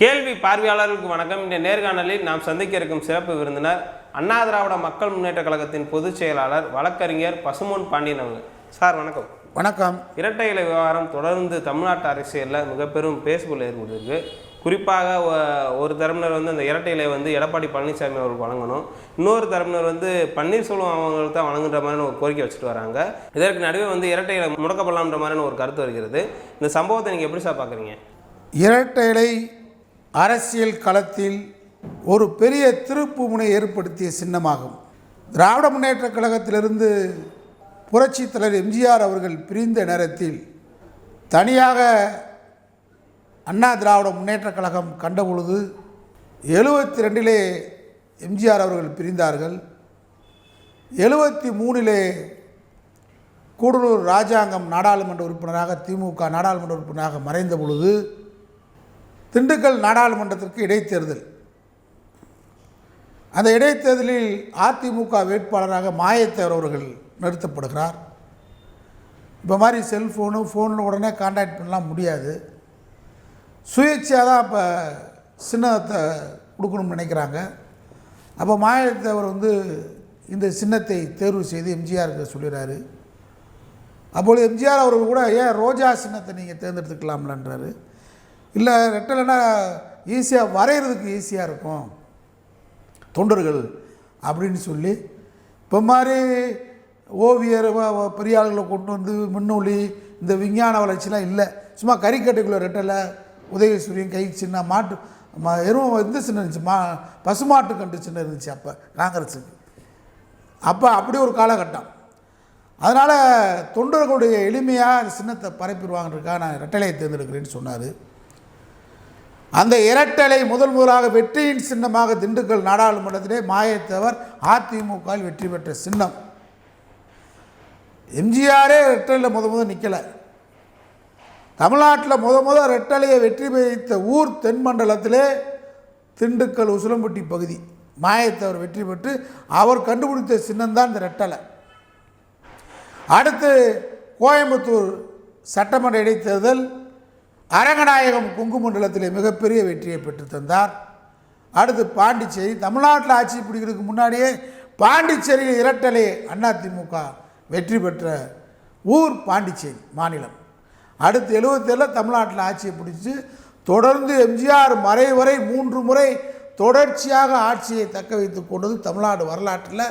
கேள்வி பார்வையாளர்களுக்கு வணக்கம். இந்த நேர்காணலில் நாம் சந்திக்க இருக்கும் சிறப்பு விருந்தினர் அண்ணா திராவிட மக்கள் முன்னேற்ற கழகத்தின் பொதுச் செயலாளர் வழக்கறிஞர் பசுமோன் பாண்டியன் அவங்க சார் வணக்கம். வணக்கம். இரட்டை இலை விவகாரம் தொடர்ந்து தமிழ்நாட்டு அரசியலில் மிக பெரும் பேசுபொருள் ஏற்பட்டிருக்கு குறிப்பாக ஒரு தரப்பினர் வந்து அந்த இரட்டை இலை வந்து எடப்பாடி பழனிசாமி அவருக்கு வழங்கணும். இன்னொரு தரப்பினர் வந்து பன்னீர்செல்வம் அவங்களுக்கு தான் வழங்குன்ற மாதிரியான ஒரு கோரிக்கை வச்சுட்டு வராங்க. இதற்கு நடுவே வந்து இரட்டை இலை முடக்கப்படலாம்ன்ற மாதிரியான ஒரு கருத்து வருகிறது. இந்த சம்பவத்தை நீங்கள் எப்படி சார் பார்க்குறீங்க இரட்டை இலை அரசியல் களத்தில் ஒரு பெரிய திருப்பு முனை ஏற்படுத்திய சின்னமாகும். திராவிட முன்னேற்ற கழகத்திலிருந்து புரட்சி தலைவர் எம்ஜிஆர் அவர்கள் பிரிந்த நேரத்தில் தனியாக அண்ணா திராவிட முன்னேற்றக் கழகம் கண்டபொழுது எழுபத்தி ரெண்டிலே எம்ஜிஆர் அவர்கள் பிரிந்தார்கள். எழுபத்தி மூணிலே கூடலூர் ராஜாங்கம் நாடாளுமன்ற உறுப்பினராக திமுக நாடாளுமன்ற உறுப்பினராக மறைந்த பொழுது திண்டுக்கல் நாடாளுமன்றத்திற்கு இடைத்தேர்தல். அந்த இடைத்தேர்தலில் அதிமுக வேட்பாளராக மாயத்தேவர் அவர்கள் நிறுத்தப்படுகிறார். இப்போ மாதிரி செல்ஃபோனு ஃபோனில் உடனே காண்டாக்ட் பண்ணலாம் முடியாது. சுயேட்சையாக தான் இப்போ சின்னத்தை கொடுக்கணும்னு நினைக்கிறாங்க. அப்போ மாயத்தேவர் வந்து இந்த சின்னத்தை தேர்வு செய்து எம்ஜிஆருக்கு சொல்லிடுறாரு. அப்பொழுது எம்ஜிஆர் அவர்கள் கூட ஏன் ரோஜா சின்னத்தை நீங்கள் தேர்ந்தெடுத்துக்கலாம்லன்றாரு. இல்லை ரெட்டலைன்னா ஈஸியாக வரைகிறதுக்கு ஈஸியாக இருக்கும். தொண்டர்கள் அப்படின்னு சொல்லி இப்போ மாதிரி ஓவியர் பெரியாளர்களை பெரிய ஆளுகளை கொண்டு வந்து முன்னோலி இந்த விஞ்ஞான வளர்ச்சிலாம் இல்லை. சும்மா கறிக்கட்டைக்குள்ளே ரெட்டலை உதயசூரியன் கை சின்ன மாட்டு ம எருவம் இந்த சின்ன இருந்துச்சு மா பசுமாட்டு கண்டு சின்ன இருந்துச்சு அப்போ காங்கிரஸுக்கு. அப்போ அப்படி ஒரு காலகட்டம். அதனால் தொண்டர்களுடைய எளிமையாக அந்த சின்னத்தை பரப்பிடுவாங்கன்றக்காக நான் ரெட்டலையை தேர்ந்தெடுக்கிறேன்னு சொன்னார். அந்த இரட்டலை முதல் முதலாக வெற்றியின் சின்னமாக திண்டுக்கல் நாடாளுமன்றத்திலே மாயத்தவர் அதிமுகவில் வெற்றி பெற்ற சின்னம். எம்ஜிஆரே ரெட்டலையில் முத முத நிற்கலை தமிழ்நாட்டில் முத முத ரெட்டலையை வெற்றி பெய்த ஊர் தென்மண்டலத்திலே திண்டுக்கல் உசிலம்பட்டி பகுதி மாயத்தவர் வெற்றி பெற்று அவர் கண்டுபிடித்த சின்னம்தான் இந்த ரெட்டலை அடுத்து கோயம்புத்தூர் சட்டமன்ற இடைத்தேர்தல் அரங்கநாயகம் கொங்கு மண்டலத்திலே மிகப்பெரிய வெற்றியை பெற்று தந்தார். அடுத்து பாண்டிச்சேரி தமிழ்நாட்டில் ஆட்சி பிடிக்கிறதுக்கு முன்னாடியே பாண்டிச்சேரியில் இரட்டலே அதிமுக வெற்றி பெற்ற ஊர் பாண்டிச்சேரி மாநிலம். அடுத்து எழுபத்தேழில் தமிழ்நாட்டில் ஆட்சியை பிடிச்சி தொடர்ந்து எம்ஜிஆர் மறை வரை மூன்று முறை தொடர்ச்சியாக ஆட்சியை தக்க வைத்து கொண்டது தமிழ்நாடு வரலாற்றில்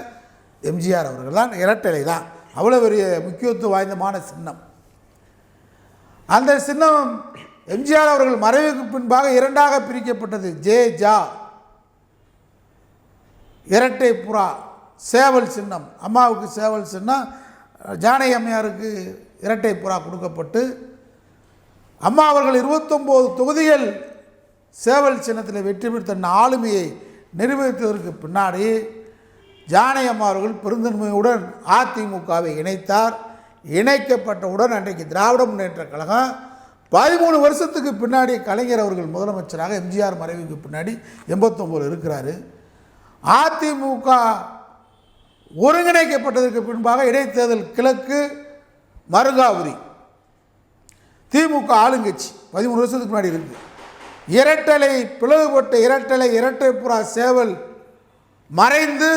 எம்ஜிஆர் அவர்கள் தான் இரட்டலை தான். அவ்வளோ பெரிய முக்கியத்துவம் வாய்ந்தமான சின்னம். அந்த சின்னம் எம்ஜிஆர் அவர்கள் மறைவுக்கு பின்பாக இரண்டாக பிரிக்கப்பட்டது. ஜே ஜா. இரட்டை புறா. சேவல் சின்னம். அம்மாவுக்கு சேவல் சின்னம். ஜானகி அம்மையாருக்கு இரட்டை புறா கொடுக்கப்பட்டு அம்மா அவர்கள் இருபத்தொம்போது தொகுதிகள் சேவல் சின்னத்தில் வெற்றி பெற்ற தன் ஆளுமையை நிரூபித்ததற்கு பின்னாடி ஜானகி அம்மா அவர்கள் பெருந்தன்மையுடன் அதிமுகவை இணைத்தார். இணைக்கப்பட்டவுடன் அன்றைக்கு திராவிட முன்னேற்ற கழகம் பதிமூணு வருஷத்துக்கு பின்னாடி கலைஞர் அவர்கள் முதலமைச்சராக எம்ஜிஆர் மறைவுக்கு பின்னாடி எண்பத்தொம்போது இருக்கிறாரு. அதிமுக ஒருங்கிணைக்கப்பட்டதற்கு பின்பாக இடைத்தேர்தல் கிழக்கு மருங்காபுரி திமுக ஆளுங்கட்சி பதிமூணு வருஷத்துக்கு முன்னாடி இருக்கு. இரட்டலை பிளவுபட்ட இரட்டலை இரட்டை புறா சேவல் மறைந்து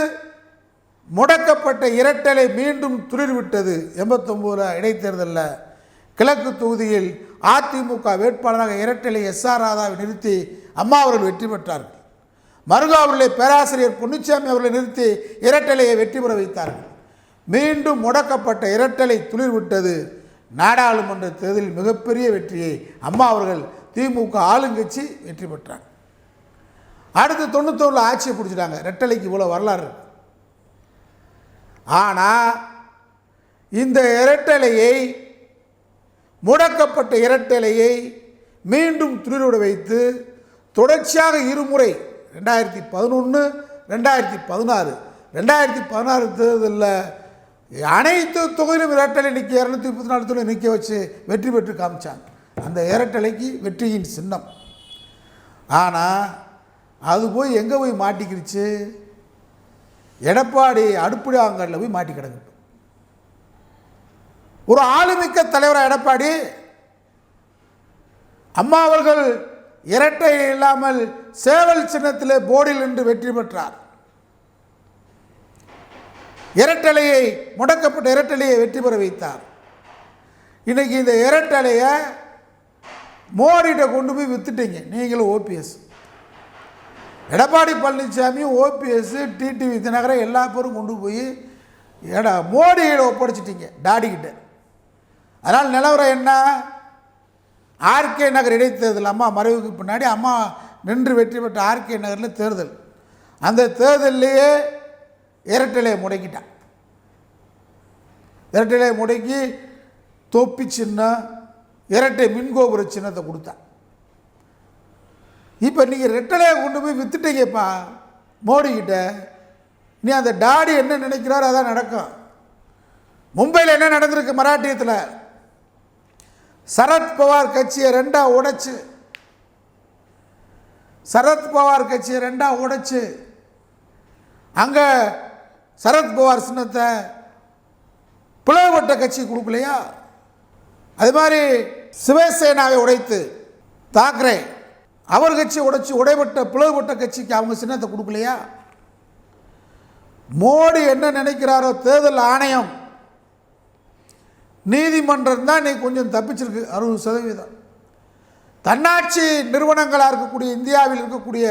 முடக்கப்பட்ட இரட்டலை மீண்டும் துளிர்விட்டது. எண்பத்தொம்போது இடைத்தேர்தலில். கிழக்கு தொகுதியில் அதிமுக வேட்பாளராக இரட்டலை எஸ் ஆர் ராதாவை நிறுத்தி அம்மா அவர்கள் வெற்றி பெற்றார்கள். மருகாவூரிலே பேராசிரியர் பொன்னிச்சாமி அவர்களை நிறுத்தி இரட்டலையை வெற்றி பெற வைத்தார்கள். மீண்டும் முடக்கப்பட்ட இரட்டலை துளிர்விட்டது. நாடாளுமன்ற தேர்தலில் மிகப்பெரிய வெற்றியை அம்மா அவர்கள் திமுக ஆளுங்கட்சி வெற்றி பெற்றாங்க. அடுத்து தொண்ணூத்தொன்னில் ஆட்சியை பிடிச்சிட்டாங்க. ரெட்டலைக்கு இவ்வளோ வரலாறு இருக்குது ஆனால் இந்த இரட்டலையை முடக்கப்பட்ட இரட்டலையை மீண்டும் துளிரோட வைத்து தொடர்ச்சியாக இருமுறை ரெண்டாயிரத்தி பதினொன்று ரெண்டாயிரத்தி பதினாறு ரெண்டாயிரத்தி பதினாறு தேர்தலில் அனைத்து தொகுதியிலும் இரட்டலை நிற்க இரநூத்தி முப்பத்தி நாலு தொழில் நிற்க வச்சு வெற்றி பெற்று காமிச்சாங்க. அந்த இரட்டலைக்கு வெற்றியின் சின்னம். ஆனால் அது போய் எங்கே போய் மாட்டிக்கிடுச்சு எடப்பாடி அடுப்படாங்கல்ல போய் மாட்டி கிடக்கட்டும். ஒரு ஆளுமிக்க தலைவராக எடப்பாடி அம்மா அவர்கள் இரட்டை இல்லாமல் சேவல் சின்னத்தில் போர்டில் நின்று வெற்றி பெற்றார். இரட்டலையை முடக்கப்பட்ட இரட்டலையை வெற்றி பெற வைத்தார். இன்றைக்கி இந்த இரட்டலையை மோடிகிட்ட கொண்டு போய் வித்துட்டீங்க. நீங்களும் OPS Edappadi Palaniswami OPS TTV Dhinakaran எல்லா பேரும் கொண்டு போய் எடா மோடியிட ஒப்படைச்சிட்டிங்க டாடிக்கிட்ட அதனால் நிலவரம் என்ன? ஆர்கே நகர் இடைத்தேர்தல் அம்மா மறைவுக்கு பின்னாடி அம்மா நின்று வெற்றி பெற்ற ஆர்கே நகரில் தேர்தல். அந்த தேர்தல்லையே இரட்டலையை முடக்கிட்டான் இரட்டலையை முடக்கி தொப்பி சின்னம் இரட்டை மின்கோபுர சின்னத்தை கொடுத்தான் இப்போ நீங்கள் ரெட்டலையை கொண்டு போய் வித்துட்டீங்கப்பா மோடிக்கிட்ட நீ அந்த டாடி என்ன நினைக்கிறாரோ அதான் நடக்கும். மும்பையில் என்ன நடந்திருக்கு மராட்டியத்தில்? சரத்பவார் கட்சியை ரெண்டாக உடைச்சு. சரத்பவார் கட்சியை ரெண்டாக உடைச்சு. அங்கே சரத்பவார் சின்னத்தை பிளவுபட்ட கட்சி கொடுக்கலையா? அது மாதிரி சிவசேனாவை உடைத்து தாக்கரே அவர் கட்சி உடைச்சி உடைபட்ட பிளவுபட்ட கட்சிக்கு அவங்க சின்னத்தை கொடுக்கலையா? மோடி என்ன நினைக்கிறாரோ தேர்தல் ஆணையம். நீதிமன்றம் தான் நீ கொஞ்சம் தப்பிச்சிருக்கு அறுபது சதவீதம். தன்னாட்சி நிறுவனங்களாக இருக்கக்கூடிய இந்தியாவில் இருக்கக்கூடிய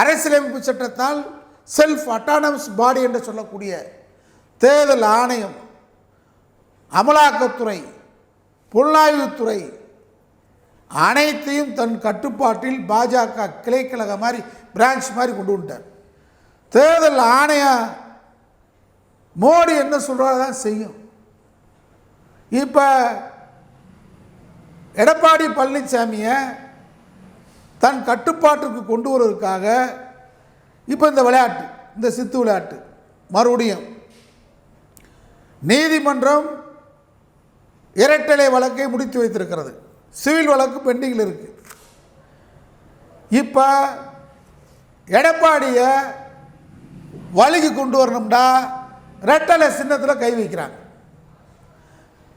அரசியலமைப்பு சட்டத்தால் செல்ஃப் அட்டானமஸ் பாடி என்று சொல்லக்கூடிய தேர்தல் ஆணையம். அமலாக்கத்துறை புலனாய்வுத்துறை அனைத்தையும் தன் கட்டுப்பாட்டில் பாஜக கிளைக்கழக மாதிரி பிரான்ச் மாதிரி கொண்டு வந்துட்டார். தேர்தல் ஆணையம் மோடி என்ன சொல்கிறாரோ தான் செய்யும். இப்போ எடப்பாடி பழனிசாமியை தன் கட்டுப்பாட்டுக்கு கொண்டு வருவதற்காக இப்போ இந்த விளையாட்டு இந்த சித்து விளையாட்டு மறுபடியும் நீதிமன்றம் இரட்டலை வழக்கை முடித்து வைத்திருக்கிறது. சிவில் வழக்கு பெண்டிங்கில் இருக்குது இப்போ எடப்பாடியை வழிக்கு கொண்டு வரணும்டா ரெட்டலை சின்னத்தில் கை வைக்கிறாங்க.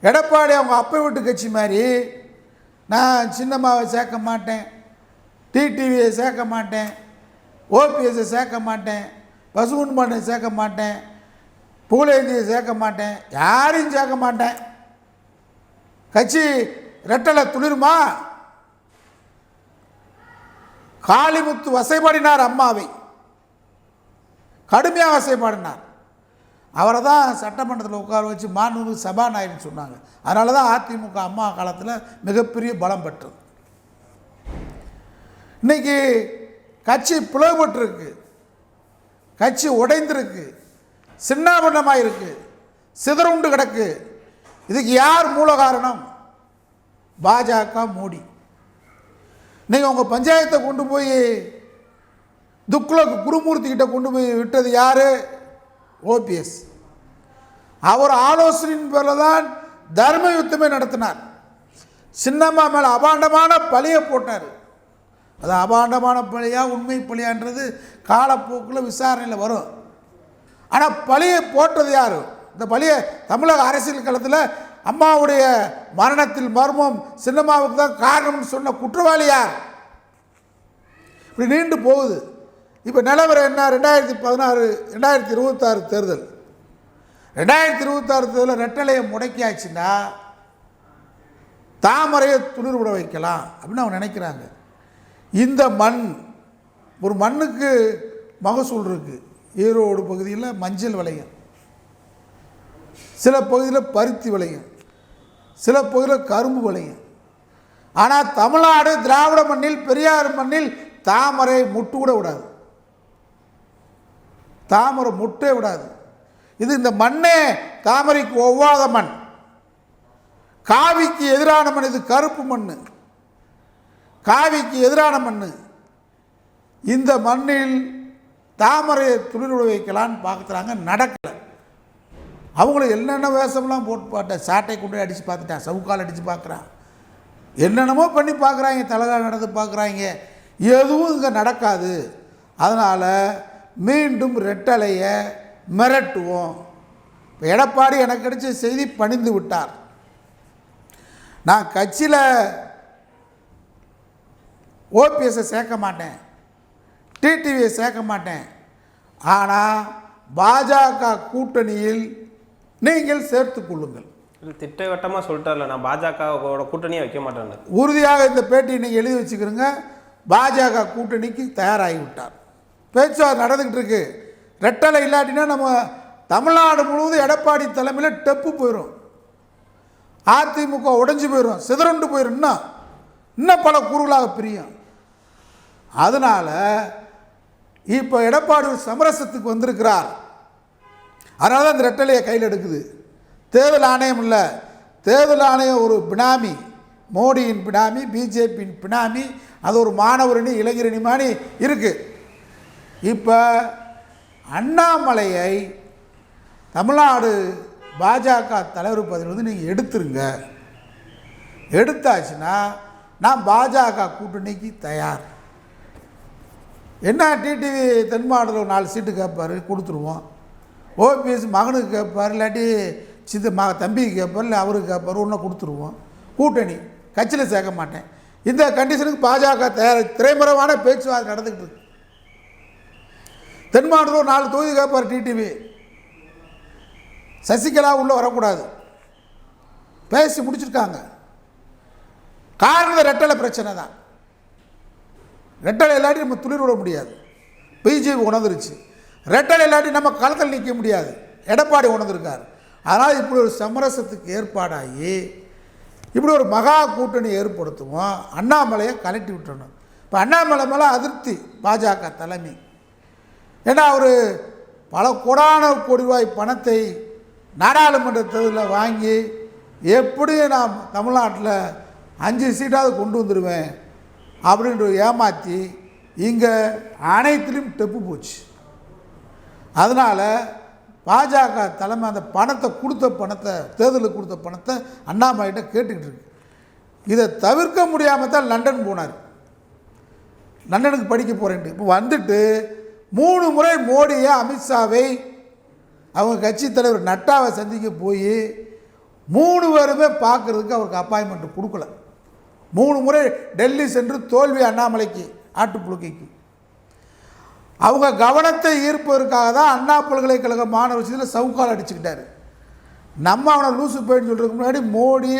எடப்பாடி அவங்க அப்பா வீட்டு கட்சி மாதிரி நான் சின்னம்மாவை சேர்க்க மாட்டேன் டிடிவியை சேர்க்க மாட்டேன் ஓபிஎஸ்ஸை சேர்க்க மாட்டேன் பசுகுன் பண்ணை சேர்க்க மாட்டேன் புகழேந்தியை சேர்க்க மாட்டேன் யாரையும் சேர்க்க மாட்டேன். கட்சி ரெட்டலை துளிருமா? காளிமுத்து வசைபாடினார் அம்மாவை. கடுமையாக வசைப்பாடினார் அவரை தான் சட்டமன்றத்தில் உட்கார வச்சு மாண்புமிகு சபாநாயகர்னு சொன்னாங்க. அதனால தான் அதிமுக அம்மா காலத்தில் மிகப்பெரிய பலம் பெற்றது. இன்றைக்கி கட்சி பிளவுபட்டுருக்கு. கட்சி உடைந்திருக்கு. சின்னாபண்ணமாக இருக்குது சிதறுண்டு கிடக்கு. இதுக்கு யார் மூல காரணம் பாஜக மோடி. நீங்கள் உங்கள் பஞ்சாயத்தை கொண்டு போய் துக்ளக் குருமூர்த்தி கிட்ட கொண்டு போய் விட்டது யார்? ஓபிஎஸ். அவர் ஆலோசனையின் பேரில் தான் தர்ம யுத்தமே நடத்தினார். சின்னம்மா மேலே அபாண்டமான பழியை போட்டார். அது அபாண்டமான பழியா உண்மை பழியான்றது காலப்போக்கில் விசாரணையில் வரும். ஆனால் பழியை போட்டது யார்? இந்த பழியை தமிழக அரசியல் களத்தில் அம்மாவுடைய மரணத்தில் மர்மம் சின்னம்மாவுக்கு தான் காரணம்னு சொன்ன குற்றவாளியார் இப்படி நீண்டு போகுது. இப்போ நிலவரம் என்ன? ரெண்டாயிரத்தி பதினாறு ரெண்டாயிரத்தி இருபத்தாறு தேர்தல். ரெண்டாயிரத்தி இருபத்தாறு தேர்தலில் ரெட்டலையை முடக்கியாச்சுன்னா தாமரையை துளிர் விட வைக்கலாம் அப்படின்னு அவங்க நினைக்கிறாங்க. இந்த மண் ஒரு மண்ணுக்கு மகசூல் இருக்குது ஈரோடு பகுதியில் மஞ்சள் விளையும். சில பகுதியில் பருத்தி விளையும். சில பகுதியில் கரும்பு விளையும். ஆனால் தமிழ்நாடு திராவிட மண்ணில் பெரியார் மண்ணில் தாமரை முட்டு கூட விடாது. தாமரை முட்டே விடாது. இது இந்த மண்ணே தாமரைக்கு ஒவ்வாத மண். காவிக்கு எதிரான மண் இது கருப்பு மண். காவிக்கு எதிரான மண். இந்த மண்ணில் தாமரையை துளிர் வைக்கலான்னு பார்க்குறாங்க நடக்கலை. அவங்களும் என்னென்ன வேஷம்லாம் போட்டு பார்த்தேன் சாட்டை கொண்டு போய் அடித்து பார்த்துட்டான் சவுக்கால் அடித்து பார்க்குறான் என்னென்னமோ பண்ணி பார்க்குறாங்க தலகா நடந்து பார்க்குறாங்க. எதுவும் இங்கே நடக்காது. அதனால் மீண்டும் ரெட்டலையை மிரட்டுவோம். எடப்பாடி எனக்கு கிடைச்ச செய்தி பணிந்து விட்டார். நான் கட்சியில் ஓபிஎஸ்ஸை சேர்க்க மாட்டேன். டிடிவியை சேர்க்க மாட்டேன். ஆனால் பாஜக கூட்டணியில் நீங்கள் சேர்த்துக் கொள்ளுங்கள். திட்டவட்டமாக சொல்லிட்டார்ல நான் பாஜகவோட கூட்டணியே வைக்க மாட்டேன்னு. உறுதியாக இந்த பேட்டியை நீங்கள் எழுதி வச்சுக்கிறோங்க. பாஜக கூட்டணிக்கு தயாராகி விட்டார் பேச்சுவார்த்தை நடந்துக்கிட்டு இருக்கு. ரெட்டலை இல்லாட்டினா நம்ம தமிழ்நாடு முழுவதும் எடப்பாடி தலைமையில் டெப்பு போயிடும் அதிமுக உடைஞ்சு போயிடும் சிதறண்டு போயிடும் இன்னும் இன்னும் பல கூறுகளாக பிரியும். அதனால் இப்போ எடப்பாடி சமரசத்துக்கு வந்திருக்கிறார். அதனால தான் இந்த ரெட்டலையை கையில் எடுக்குது. தேர்தல் ஆணையம் இல்லை. தேர்தல் ஆணையம் ஒரு பினாமி. மோடியின் பினாமி பிஜேபியின் பினாமி அது ஒரு மாணவரணி இளைஞரணி மாதிரி இருக்குது இப்போ அண்ணாமலையை தமிழ்நாடு பாஜக தலைவர் பதவியிலிருந்து நீங்கள் எடுத்துருங்க. எடுத்தாச்சுன்னா நான் பாஜக கூட்டணிக்கு தயார். என்ன டிடிவி தென் மாவட்டத்தில் ஒரு நாலு சீட்டு கேட்பார் கொடுத்துருவோம். ஓபிஎஸ் மகனுக்கு கேட்பார் இல்லாட்டி சித்த ம தம்பிக்கு கேட்பார் இல்லை அவருக்கு கேட்பார் ஒன்றும் கொடுத்துருவோம். கூட்டணி கட்சியில் சேர்க்க மாட்டேன். இந்த கண்டிஷனுக்கு பாஜக தயார் திரைமுறைவான பேச்சுவார்த்தை நடந்துக்கிட்டு இருக்கு. தென் நாலு தொகுதி கேட்பார் டிடிவி சசிகலா உள்ளே வரக்கூடாது. பேசி முடிச்சிருக்காங்க. காரணம் ரெட்டலை பிரச்சனை தான். ரெட்டலை இல்லாட்டி நம்ம துளிர் விட முடியாது. பிஜேபி உணர்ந்துருச்சு. ரெட்டலை இல்லாட்டி நம்ம கலக்கல் நிற்க முடியாது. எடப்பாடி உணர்ந்திருக்கார். அதனால் இப்படி ஒரு சமரசத்துக்கு ஏற்பாடாகி இப்படி ஒரு மகா கூட்டணி ஏற்படுத்துவோம். அண்ணாமலையை கலட்டி விட்டுறணும். இப்போ அண்ணாமலை மேலே அதிருப்தி பாஜக தலைமை. ஏன்னா அவர் பல கோடான கோடிவாய் பணத்தை நாடாளுமன்ற தேர்தலில் வாங்கி எப்படி நான் தமிழ்நாட்டில் அஞ்சு சீட்டாவது கொண்டு வந்துடுவேன் அப்படின்ற ஏமாற்றி இங்கே அனைத்திலும் டெப்பு போச்சு. அதனால் பாஜக தலைமை அந்த பணத்தை கொடுத்த பணத்தை தேர்தலுக்கு கொடுத்த பணத்தை அண்ணாமலைகிட்ட கேட்டுக்கிட்டு இருக்கு. இதை தவிர்க்க முடியாமல் தான் லண்டன் போனார். லண்டனுக்கு படிக்க போகிறேன்ட்டு இப்போ வந்துட்டு மூணு முறை மோடியை அமித்ஷாவை அவங்க கட்சி தலைவர் நட்டாவை சந்திக்க போய் மூணு பேருமே பார்க்குறதுக்கு அவருக்கு அப்பாயின்மெண்ட் கொடுக்கல. மூணு முறை டெல்லி சென்று தோல்வி அண்ணாமலைக்கு ஆட்டுப்புழுக்கைக்கு. அவங்க கவனத்தை ஈர்ப்பதற்காக தான் அண்ணா பல்கலைக்கழக மாணவர் விஷயத்தில் சவுக்கால் அடிச்சுக்கிட்டாரு. நம்ம அவனை லூசு போயின்னு சொல்கிறதுக்கு முன்னாடி மோடி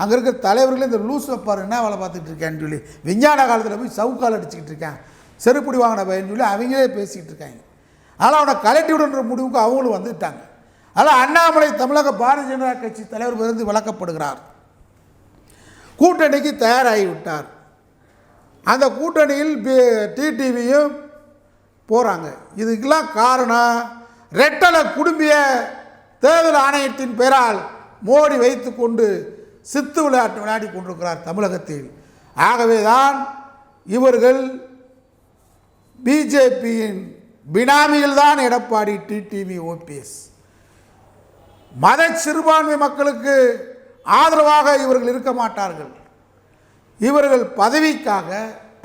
அங்கே இருக்கிற தலைவர்களே இந்த லூஸ் வைப்பார் என்ன வேலை பார்த்துட்டு இருக்கேன்னு சொல்லி விஞ்ஞான காலத்தில் போய் சவுக்கால் அடிச்சுக்கிட்டு இருக்கேன். செருப்படி வாங்கின பையன் சொல்லி அவங்களே பேசிக்கிட்டு இருக்காங்க. ஆனால் அவனை கலட்டி விடுன்ற முடிவுக்கு அவங்களும் வந்துட்டாங்க. அதனால் அண்ணாமலை தமிழக பாரதிய ஜனதா கட்சி தலைவர் இருந்து விளக்கப்படுகிறார். கூட்டணிக்கு தயாராகி விட்டார். அந்த கூட்டணியில் டிடிவியும் போகிறாங்க இதுக்கெல்லாம் காரணம் ரெட்டலை குடும்பிய தேர்தல் ஆணையத்தின் பெயரால் மோடி வைத்துக்கொண்டு சித்து விளையாட்டு விளையாடி கொண்டிருக்கிறார் தமிழகத்தில். ஆகவே தான் இவர்கள் பிஜேபியின் பினாமியில் தான் எடப்பாடி டிடிவி ஓபிஎஸ். மத சிறுபான்மை மக்களுக்கு ஆதரவாக இவர்கள் இருக்க மாட்டார்கள். இவர்கள் பதவிக்காக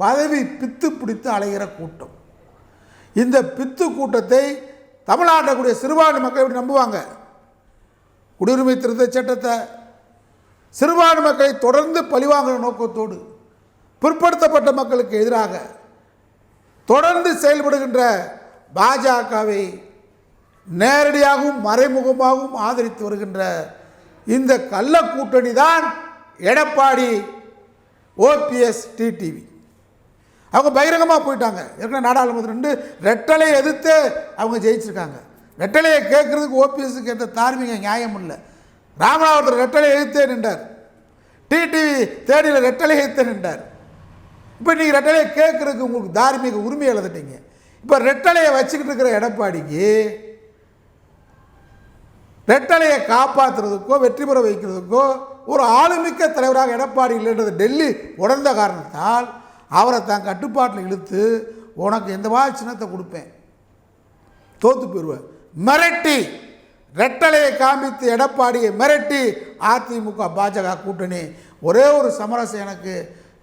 பதவி பித்து பிடித்து அலைகிற கூட்டம். இந்த பித்து கூட்டத்தை தமிழ்நாட்டில் கூடிய சிறுபான்மை மக்கள் எப்படி நம்புவாங்க? குடியுரிமை திருத்த சட்டத்தை சிறுபான்மை மக்களை தொடர்ந்து பழிவாங்குற நோக்கத்தோடு பிற்படுத்தப்பட்ட மக்களுக்கு எதிராக தொடர்ந்து செயல்படுகின்ற பாஜகவை நேரடியாகவும் மறைமுகமாகவும் ஆதரித்து வருகின்ற இந்த கள்ள கூட்டணி தான் எடப்பாடி ஓபிஎஸ் டிடிவி அவங்க பகிரங்கமாக போயிட்டாங்க. ஏற்கனவே நாடாளுமன்றம் ரெண்டு ரெட்டலை எதிர்த்து அவங்க ஜெயிச்சிருக்காங்க. ரெட்டலையை கேட்குறதுக்கு ஓபிஎஸ்க்கு எந்த தார்மீக நியாயம் இல்லை. ராமநாதபுரத்தில் ரெட்டலை எதிர்த்தே நின்றார். டிடிவி தேடியில் ரெட்டலை எதிர்த்தே நின்றார். இப்போ நீங்கள் ரெட்டலையை கேட்குறதுக்கு உங்களுக்கு தார்மீக உரிமை எழுதிட்டீங்க இப்போ ரெட்டலையை வச்சுக்கிட்டு இருக்கிற எடப்பாடிக்கு ரெட்டலையை காப்பாற்றுறதுக்கோ வெற்றி பெற வைக்கிறதுக்கோ ஒரு ஆளுமிக்க தலைவராக எடப்பாடி இல்லைன்றது டெல்லி உணர்ந்த காரணத்தால் அவரை தான் கட்டுப்பாட்டில் இழுத்து உனக்கு எந்த மாதிரி சின்னத்தை கொடுப்பேன். தோத்து போயிடுவேன் மிரட்டி ரெட்டலையை காமித்து எடப்பாடியை மிரட்டி அதிமுக பாஜக கூட்டணி. ஒரே ஒரு சமரசம் எனக்கு.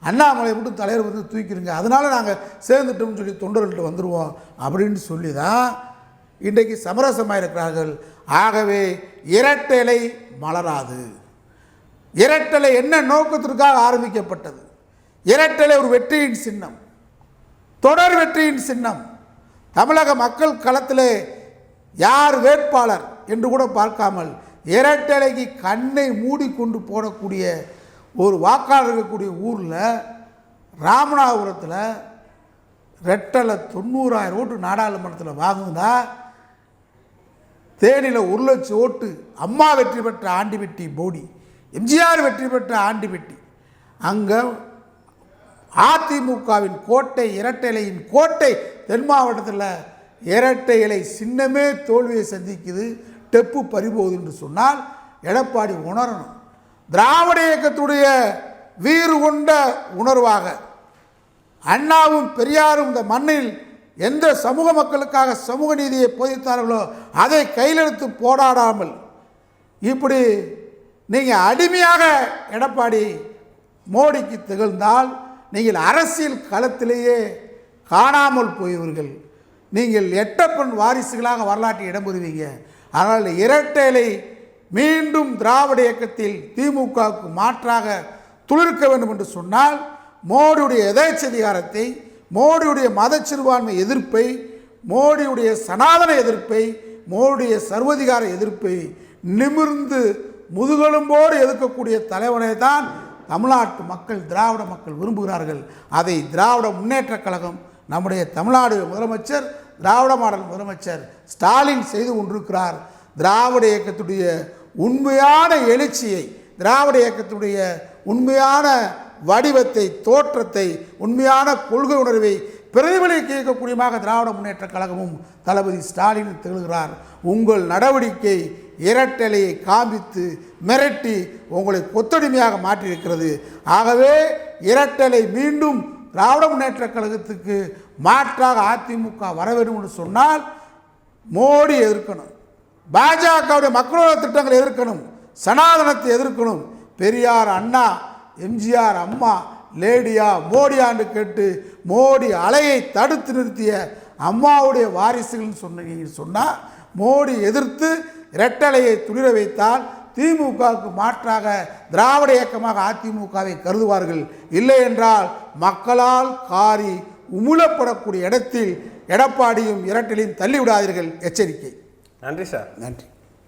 அண்ணாமலை மட்டும் தலைவர் வந்து தூக்கிடுங்க. அதனால் நாங்கள் சேர்ந்துட்டோம்னு சொல்லி தொண்டர்கள்ட்ட வந்துடுவோம் அப்படின்னு சொல்லி தான் இன்றைக்கு சமரசமாக இருக்கிறார்கள் ஆகவே இரட்டலை மலராது. இரட்டலை என்ன நோக்கத்திற்காக ஆரம்பிக்கப்பட்டது? இரட்டலை ஒரு வெற்றியின் சின்னம். தொடர் வெற்றியின் சின்னம். தமிழக மக்கள் களத்திலே யார் வேட்பாளர் என்று கூட பார்க்காமல் இரட்டலைக்கு கண்ணை மூடிக்கொண்டு போடக்கூடிய ஒரு வாக்காளர் இருக்கக்கூடிய ஊரில் ராமநாதபுரத்தில் ரெட்டலை தொண்ணூறாயிரம் ஓட்டு நாடாளுமன்றத்தில் வாங்குதா தேனியில் ஒரு லட்சம் ஓட்டு அம்மா வெற்றி பெற்ற ஆண்டிபெட்டி போடி எம்ஜிஆர் வெற்றி பெற்ற ஆண்டிபெட்டி. அங்கே அதிமுகவின் கோட்டை இரட்டை இலையின் கோட்டை தென் மாவட்டத்தில் இரட்டை இலை சின்னமே தோல்வியை சந்திக்குது டெப்பு பறிபோகுது என்று சொன்னால் எடப்பாடி உணரணும். திராவிட இயக்கத்துடைய வீறு கொண்ட உணர்வாக அண்ணாவும் பெரியாரும் இந்த மண்ணில் எந்த சமூக மக்களுக்காக சமூக நீதியை போதித்தார்களோ அதை கையிலெடுத்து போராடாமல் இப்படி நீங்கள் அடிமையாக எடப்பாடி மோடிக்கு திகழ்ந்தால் நீங்கள் அரசியல் களத்திலேயே காணாமல் போயவர்கள். நீங்கள் எட்டப்பன் வாரிசுகளாக வரலாற்றை இடம் பெறுவீங்க ஆனால் இரட்டைலை மீண்டும் திராவிட இயக்கத்தில் திமுகவுக்கு மாற்றாக துளிர்க்க வேண்டும் என்று சொன்னால் மோடியுடைய எதேச்சதிகாரத்தை மோடியுடைய மத சிறுபான்மை எதிர்ப்பை மோடியுடைய சனாதன எதிர்ப்பை மோடியுடைய சர்வதிகார எதிர்ப்பை நிமிர்ந்து முதுகெலும்போடு எதிர்க்கக்கூடிய தலைவனை தான் தமிழ்நாட்டு மக்கள் திராவிட மக்கள் விரும்புகிறார்கள். அதை திராவிட முன்னேற்றக் கழகம் நம்முடைய தமிழ்நாடு முதலமைச்சர் திராவிட மாடல் முதலமைச்சர் ஸ்டாலின் செய்து கொண்டிருக்கிறார். திராவிட இயக்கத்துடைய உண்மையான எழுச்சியை திராவிட இயக்கத்துடைய உண்மையான வடிவத்தை தோற்றத்தை உண்மையான கொள்கை உணர்வை பிரதிபலிக்க இயக்கக்கூடியமாக திராவிட முன்னேற்ற கழகமும் தளபதி ஸ்டாலின் திகழ்கிறார். உங்கள் நடவடிக்கை இரட்டலையை காமித்து மிரட்டி உங்களை கொத்தடிமையாக மாற்றியிருக்கிறது. ஆகவே இரட்டலை மீண்டும் திராவிட முன்னேற்றக் கழகத்துக்கு மாற்றாக அதிமுக வர வேண்டும் என்று சொன்னால் மோடி எதிர்க்கணும். பாஜகவுடைய மக்களோட திட்டங்களை எதிர்க்கணும். சனாதனத்தை எதிர்க்கணும். பெரியார் அண்ணா எம்ஜிஆர் அம்மா லேடியா மோடியான்னு கேட்டு மோடி அலையை தடுத்து நிறுத்திய அம்மாவுடைய வாரிசுகள்னு சொன்னீங்க சொன்னால் மோடி எதிர்த்து இரட்டலையை துளிர வைத்தால் திமுகவுக்கு மாற்றாக திராவிட இயக்கமாக அதிமுகவை கருதுவார்கள். இல்லை என்றால் மக்களால் காரி உமிழப்படக்கூடிய இடத்தில் எடப்பாடியும் இரட்டலையும் தள்ளிவிடாதீர்கள். எச்சரிக்கை. நன்றி சார். நன்றி.